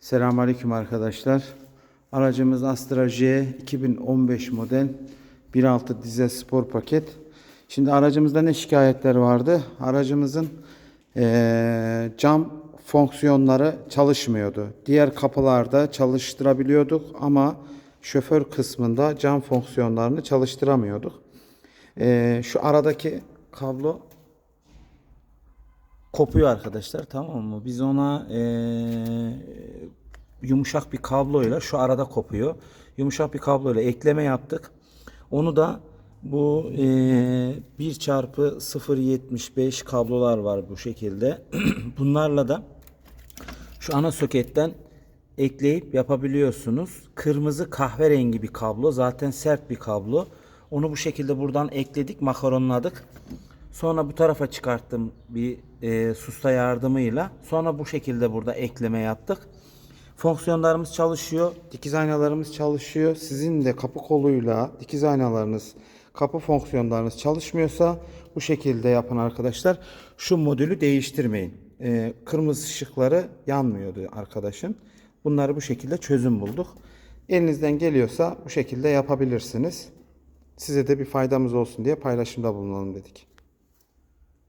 Selamünaleyküm arkadaşlar. Aracımız Astra J 2015 model 1.6 dizel spor paket. Şimdi aracımızda ne şikayetler vardı? Aracımızın eee, cam fonksiyonları çalışmıyordu. Diğer kapılarda çalıştırabiliyorduk ama şoför kısmında cam fonksiyonlarını çalıştıramıyorduk. Eee, şu aradaki kablo kopuyor arkadaşlar tamam mı? Biz ona eee, yumuşak bir kabloyla şu arada kopuyor. Yumuşak bir kabloyla ekleme yaptık. Onu da bu eee 1 çarpı 0.75 kablolar var bu şekilde. Bunlarla da şu ana soketten ekleyip yapabiliyorsunuz. Kırmızı kahverengi bir kablo. Zaten sert bir kablo. Onu bu şekilde buradan ekledik, makaronladık. Sonra bu tarafa çıkarttım bir e, susta yardımıyla. Sonra bu şekilde burada ekleme yaptık. Fonksiyonlarımız çalışıyor. Dikiz aynalarımız çalışıyor. Sizin de kapı koluyla dikiz aynalarınız, kapı fonksiyonlarınız çalışmıyorsa bu şekilde yapın arkadaşlar. Şu modülü değiştirmeyin. Ee, kırmızı ışıkları yanmıyordu arkadaşın. Bunları bu şekilde çözüm bulduk. Elinizden geliyorsa bu şekilde yapabilirsiniz. Size de bir faydamız olsun diye paylaşımda bulunalım dedik.